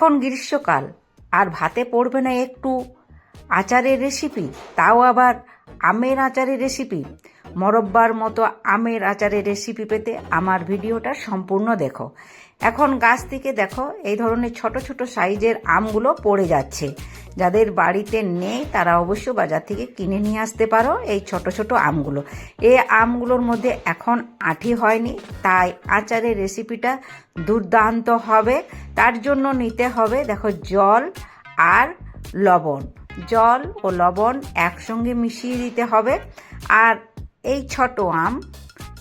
এখন গ্রীষ্মকাল, আর ভাতে পড়বে না একটু আচারের রেসিপি তাও আবার আমের আচারের রেসিপি মরব্বার মতো আমের আচারের রেসিপি পেতে আমার ভিডিওটা সম্পূর্ণ দেখো। এখন গাছ থেকে দেখো, এই ধরনের ছোট ছোট সাইজের আমগুলো পড়ে যাচ্ছে। যাদের বাড়িতে নেই, তারা অবশ্য বাজার থেকে কিনে নিয়ে আসতে পারো এই ছোট ছোট আমগুলো। এই আমগুলোর মধ্যে এখন আঠি হয়নি, তাই আচারের রেসিপিটা দুর্দান্ত হবে। তার জন্য নিতে হবে, দেখো, জল আর লবণ। জল ও লবণ একসঙ্গে মিশিয়ে দিতে হবে। আর এই ছোট আম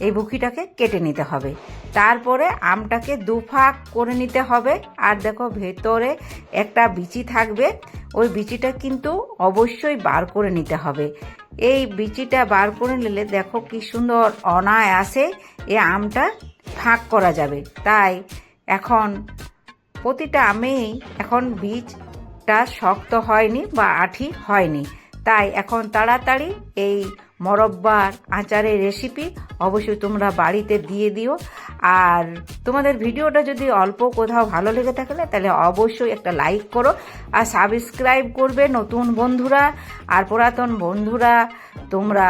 এই বুকিটাকে কেটে নিতে হবে। তারপরে আমটাকে দুফাক করে নিতে হবে। আর দেখো ভেতরে একটা বিচি থাকবে। ওই বিচিটা কিন্তু অবশ্যই বার করে নিতে হবে। এই বিচিটা বার করে নিলে দেখো কি সুন্দর অনায়াসে এ আমটা ফাঁক করা যাবে। তাই এখন প্রতিটা আমেই এখন বীজটা শক্ত হয়নি বা আঠি হয়নি। তাই এখন তাড়াতাড়ি এই মরব্বার আচারের রেসিপি অবশ্যই তোমরা বাড়িতে দিয়ে দিও। আর তোমাদের ভিডিওটা যদি অল্প কোথাও ভালো লেগে থাকলে তাহলে অবশ্যই একটা লাইক করো আর সাবস্ক্রাইব করবে নতুন বন্ধুরা। আর পুরাতন বন্ধুরা, তোমরা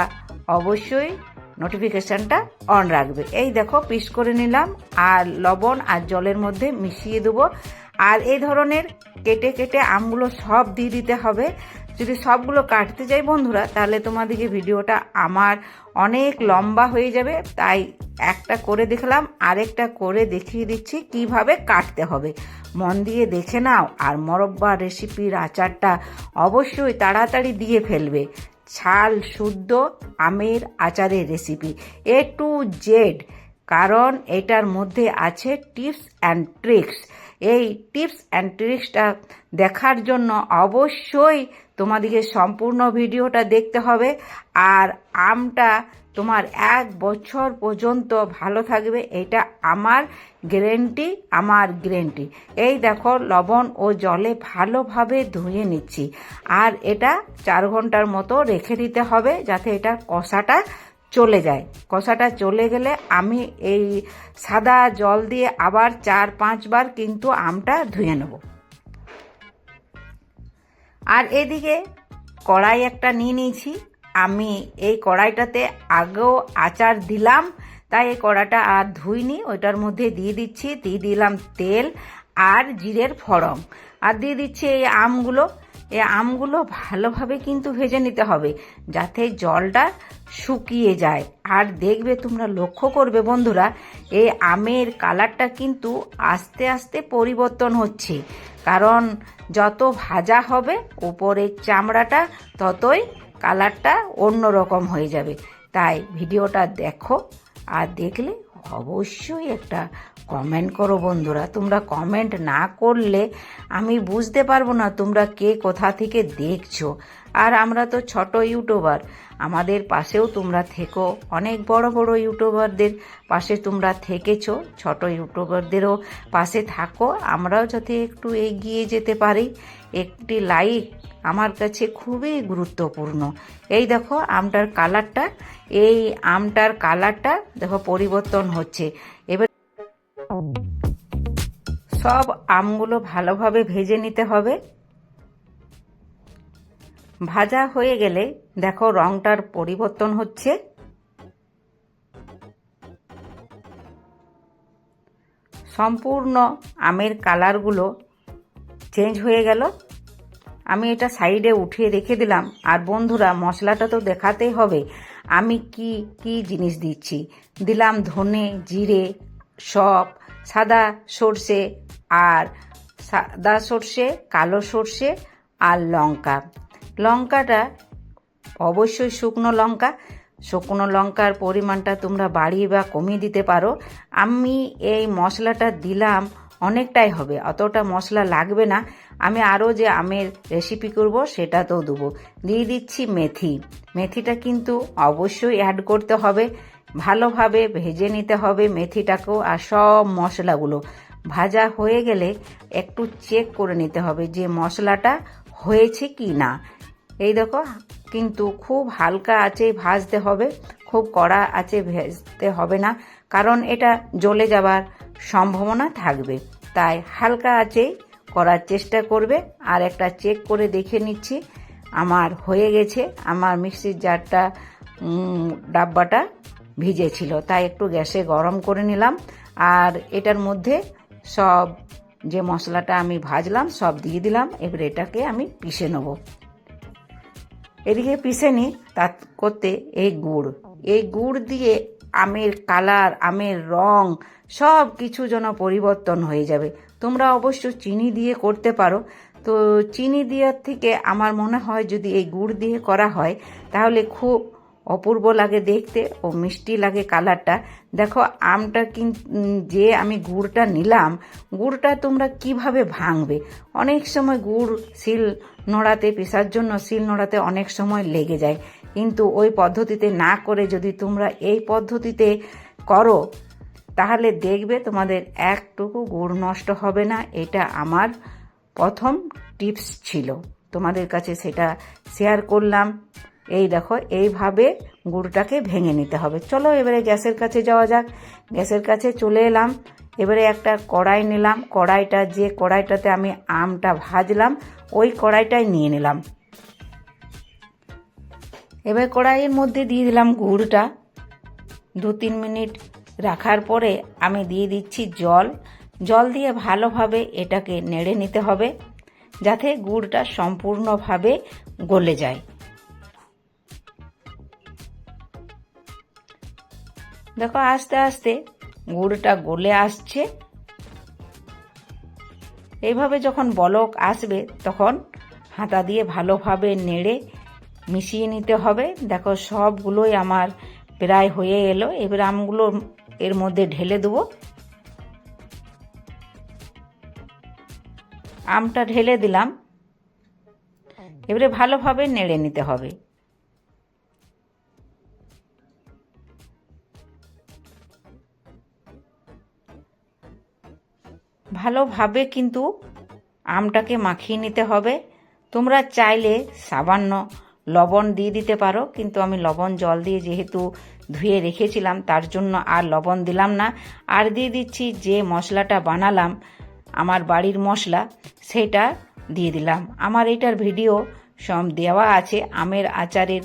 অবশ্যই নোটিফিকেশানটা অন রাখবে। এই দেখো পিস করে নিলাম আর লবণ আর জলের মধ্যে মিশিয়ে দেবো। আর এই ধরনের কেটে কেটে আমগুলো সব দিয়ে দিতে হবে। যদি সবগুলো কাটতে যাই বন্ধুরা, তাহলে তোমাদেরকে ভিডিওটা আমার অনেক লম্বা হয়ে যাবে। তাই একটা করে দেখলাম, আরেকটা করে দেখিয়ে দিচ্ছি কীভাবে কাটতে হবে। মন দিয়ে দেখে নাও, আর মরব্বা রেসিপির আচারটা অবশ্যই তাড়াতাড়ি দিয়ে ফেলবে। ছাল শুদ্ধ আমের আচারের রেসিপি এ টু জেড কারণ এটার মধ্যে আছে টিপস অ্যান্ড ট্রিক্স এই টিপস অ্যান্ড ট্রিক্সটা দেখার জন্য অবশ্যই তোমাদেরকে সম্পূর্ণ ভিডিওটা দেখতে হবে। আর আমটা তোমার এক বছর পর্যন্ত ভালো থাকবে, এটা আমার গ্যারেন্টি আমার গ্যারেন্টি এই দেখো, লবণ ও জলে ভালোভাবে ধুয়ে নিচ্ছি। আর এটা চার ঘণ্টার মতো রেখে দিতে হবে, যাতে এটা কষাটা চলে যায়। কষাটা চলে গেলে আমি এই সাদা জল দিয়ে আবার চার পাঁচবার কিন্তু আমটা ধুয়ে নেব। আর এদিকে কড়াই একটা নিয়ে নিয়েছি। আমি এই কড়াইটাতে আগেও আচার দিলাম, তাই এই কড়াটা আর ধুইনি। ওইটার মধ্যে দিয়ে দিচ্ছি, দিয়ে দিলাম তেল। আর জিরের ফড়ং আর দিয়ে দিচ্ছি এই আমগুলো। এই আমগুলো ভালোভাবে কিন্তু ভেজে নিতে হবে, যাতে জলটা শুকিয়ে যায়। আর দেখবে তোমরা লক্ষ্য করবে বন্ধুরা, এই আমের কালারটা কিন্তু আস্তে আস্তে পরিবর্তন হচ্ছে। কারণ যত ভাজা হবে উপরের চামড়াটা ততই কালারটা অন্য রকম হয়ে যাবে। তাই ভিডিওটা দেখো, আর দেখলে অবশ্যই একটা কমেন্ট করো বন্ধুরা। তোমরা কমেন্ট না করলে আমি বুঝতে পারব না তোমরা কে কোথা থেকে দেখছ। আর আমরা তো ছোট ইউটিউবার, আমাদের পাশেও তোমরা থেকো। অনেক বড় বড় ইউটিউবারদের পাশে তোমরা থেকেছো, ছোট ইউটিউবারদেরও পাশে থাকো। আমরাও যাতে একটু এগিয়ে যেতে পারি, একটি লাইক আমার কাছে খুবই গুরুত্বপূর্ণ। এই দেখো আমটার কালারটা এই আমটার কালারটা দেখো পরিবর্তন হচ্ছে। এবার সব আমগুলো ভালোভাবে ভেজে নিতে হবে। ভাজা হয়ে গেলে দেখো রংটার পরিবর্তন হচ্ছে। সম্পূর্ণ আমের কালারগুলো চেঞ্জ হয়ে গেল। আমি এটা সাইডে উঠিয়ে রেখে দিলাম। আর বন্ধুরা, মশলাটা তো দেখাতেই হবে। আমি কি কি জিনিস দিচ্ছি? দিলাম ধনে, জিরে সব, সাদা সর্ষে আর সাদা সর্ষে, কালো সর্ষে আর লঙ্কা। লঙ্কাটা অবশ্যই শুকনো লঙ্কা। শুকনো লঙ্কার পরিমাণটা তোমরা বাড়িয়ে বা কমিয়ে দিতে পারো। আমি এই মশলাটা দিলাম, অনেকটাই হবে, অতটা মশলা লাগবে না। আমি আরও যে আমের রেসিপি করব সেটা তো দেবো। দিয়ে দিচ্ছি মেথি। মেথিটা কিন্তু অবশ্যই অ্যাড করতে হবে। ভালোভাবে ভেজে নিতে হবে মেথিটাকেও আর সব মশলাগুলো। ভাজা হয়ে গেলে একটু চেক করে নিতে হবে যে মশলাটা হয়েছে কি না। এই দেখো, কিন্তু খুব হালকা আছে ভাজতে হবে, খুব কড়া আছে ভেজতে হবে না, কারণ এটা জ্বলে যাবার সম্ভাবনা থাকবে। তাই হালকা আছেই করার চেষ্টা করবে, আর একটা চেক করে দেখে নিচ্ছি। আমার হয়ে গেছে, আমার মিক্সির জারটা ডাব্বাটা ভিজে ছিল তাই একটু গ্যাসে গরম করে নিলাম। আর এটার মধ্যে সব যে মশলাটা আমি ভাজলাম, সব দিয়ে দিলাম, এবার এটাকে আমি পিষে নেব। এদিকে পিষে নিই তা করতে এই গুড়। এই গুড় দিয়ে আমের কালার, আমের রং, সব কিছু যেন পরিবর্তন হয়ে যাবে। তোমরা অবশ্য চিনি দিয়ে করতে পারো। তো চিনি দেওয়ার থেকে আমার মনে হয় যদি এই গুড় দিয়ে করা হয়, তাহলে খুব অপূর্ব লাগে দেখতে ও মিষ্টি লাগে কালারটা। দেখো, আমটা কিন, যে আমি গুড়টা নিলাম, গুড়টা তোমরা কীভাবে ভাঙবে? অনেক সময় গুড় শিল নোড়াতে পেশার জন্য শিল নোড়াতে অনেক সময় লেগে যায়। কিন্তু ওই পদ্ধতিতে না করে যদি তোমরা এই পদ্ধতিতে করো, তাহলে দেখবে তোমাদের একটুকু গুড় নষ্ট হবে না। এটা আমার প্রথম টিপস ছিল। তোমাদের কাছে সেটা শেয়ার করলাম। এই দেখো, এইভাবে গুড়টাকে ভেঙে নিতে হবে। চলো এবারে গ্যাসের কাছে যাওয়া যাক। গ্যাসের কাছে চলে এলাম। এবারে একটা কড়াই নিলাম। কড়াইটা, যে কড়াইটাতে আমি আমটা ভাজলাম, ওই কড়াইটাই নিয়ে নিলাম। এবার কড়াইয়ের মধ্যে দিয়ে দিলাম গুড়টা। দু তিন মিনিট রাখার পরে আমি দিয়ে দিচ্ছি জল। জল দিয়ে ভালোভাবে এটাকে নেড়ে নিতে হবে, যাতে গুড়টা সম্পূর্ণভাবে গলে যায়। দেখো আস্তে আস্তে গুড়টা গলে আসছে। এইভাবে যখন বলক আসবে, তখন হাতা দিয়ে ভালোভাবে নেড়ে মিশিয়ে নিতে হবে। দেখো সবগুলোই আমার প্রায় হয়ে এলো। এবার আমগুলো এর মধ্যে ঢেলে দেবো। আমটা ঢেলে দিলাম। এবারে ভালোভাবে নেড়ে নিতে হবে। ভালোভাবে কিন্তু আমটাকে মাখিয়ে নিতে হবে। তোমরা চাইলে সামান্য লবণ দিয়ে দিতে পারো, কিন্তু আমি লবণ জল দিয়ে যেহেতু ধুয়ে রেখেছিলাম, তার জন্য আর লবণ দিলাম না। আর দিয়ে দিচ্ছি যে মশলাটা বানালাম, আমার বাড়ির মশলা, সেটা দিয়ে দিলাম। আমার এটার ভিডিও সব দেওয়া আছে, আমের আচারের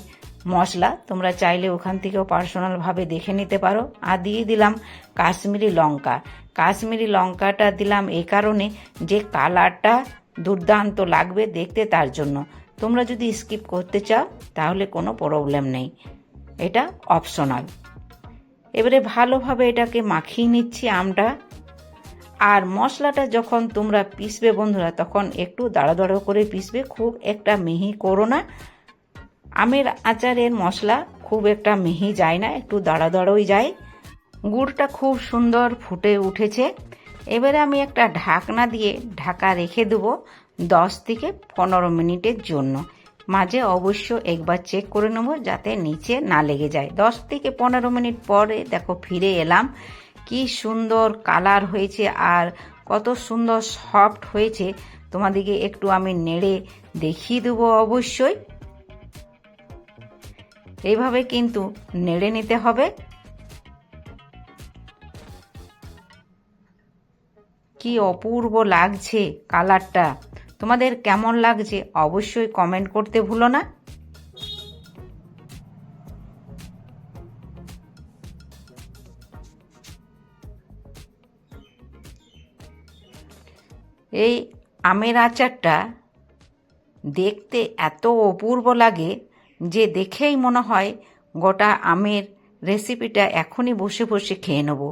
মশলা, তোমরা চাইলে ওখান থেকেও পার্সোনালভাবে দেখে নিতে পারো। আর দিয়ে দিলাম কাশ্মীরি লঙ্কা। কাশ্মীরি লঙ্কাটা দিলাম এই কারণে যে কালারটা দুর্দান্ত লাগবে দেখতে তার জন্য। তোমরা যদি স্কিপ করতে চাও, তাহলে কোনো প্রবলেম নেই। এটা অপশনাল এবারে ভালোভাবে এটাকে মাখিয়ে নিচ্ছি আমটা। আর মশলাটা যখন তোমরা পিসবে বন্ধুরা, তখন একটু দাঁড়া দাঁড়ো করে পিসবে খুব একটা মিহি করো না। আমের আচারের মশলা খুব একটা মিহি যায় না, একটু দাঁড়া দাঁড়োই যায়। গুড়টা খুব সুন্দর ফুটে উঠেছে। এবারে আমি একটা ঢাকনা দিয়ে ঢাকা রেখে দেবো দশ থেকে পনেরো মিনিটের জন্য। মাঝে অবশ্য একবার চেক করে নেব যাতে নিচে না লেগে যায়। দশ থেকে পনেরো মিনিট পরে দেখো ফিরে এলাম। কি সুন্দর কালার হয়েছে আর কত সুন্দর সফট হয়েছে। তোমাদেরকে একটু আমি নেড়ে দেখিয়ে দেবো অবশ্যই। এইভাবে কিন্তু নেড়ে নিতে হবে। কি অপূর্ব লাগছে কালারটা। তোমাদের কেমন লাগছে অবশ্যই কমেন্ট করতে ভুলো না। এই আমের আচারটা দেখতে এত অপূর্ব লাগে যে দেখেই মনে হয় গোটা আমের রেসিপিটা এখনই বসে বসে খেয়ে নেব।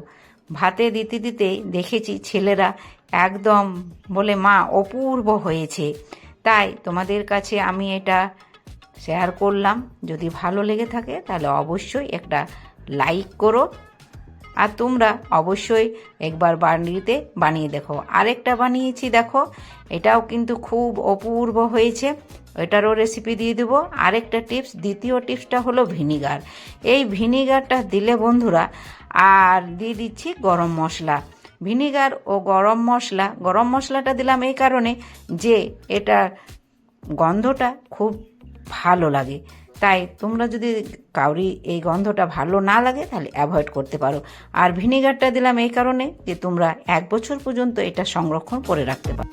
ভাতে দিতে দিতেই দেখেছি ছেলেরা একদম বলে, মা, অপূর্ব হয়েছে। তাই তোমাদের কাছে আমি এটা শেয়ার করলাম। যদি ভালো লেগে থাকে, তাহলে অবশ্যই একটা লাইক করো। আর তোমরা অবশ্যই একবার বাড়িতে বানিয়ে দেখো। আরেকটা বানিয়েছি, দেখো, এটাও কিন্তু খুব অপূর্ব হয়েছে। এটারও রেসিপি দিয়ে দেবো। আরেকটা টিপস দ্বিতীয় টিপসটা হলো ভিনিগার এই ভিনিগারটা দিলে বন্ধুরা আর দিয়ে দিচ্ছি গরম মশলা। ভিনিগার ও গরম মশলা। গরম মশলাটা দিলাম এই কারণে যে এটা গন্ধটা খুব ভালো লাগে। তাই তোমরা যদি কাউরি এই গন্ধটা ভালো না লাগে তাহলে অ্যাভয়েড করতে পারো। আর ভিনিগারটা দিলাম এই কারণে যে তোমরা এক বছর পর্যন্ত এটা সংরক্ষণ করে রাখতে পারো।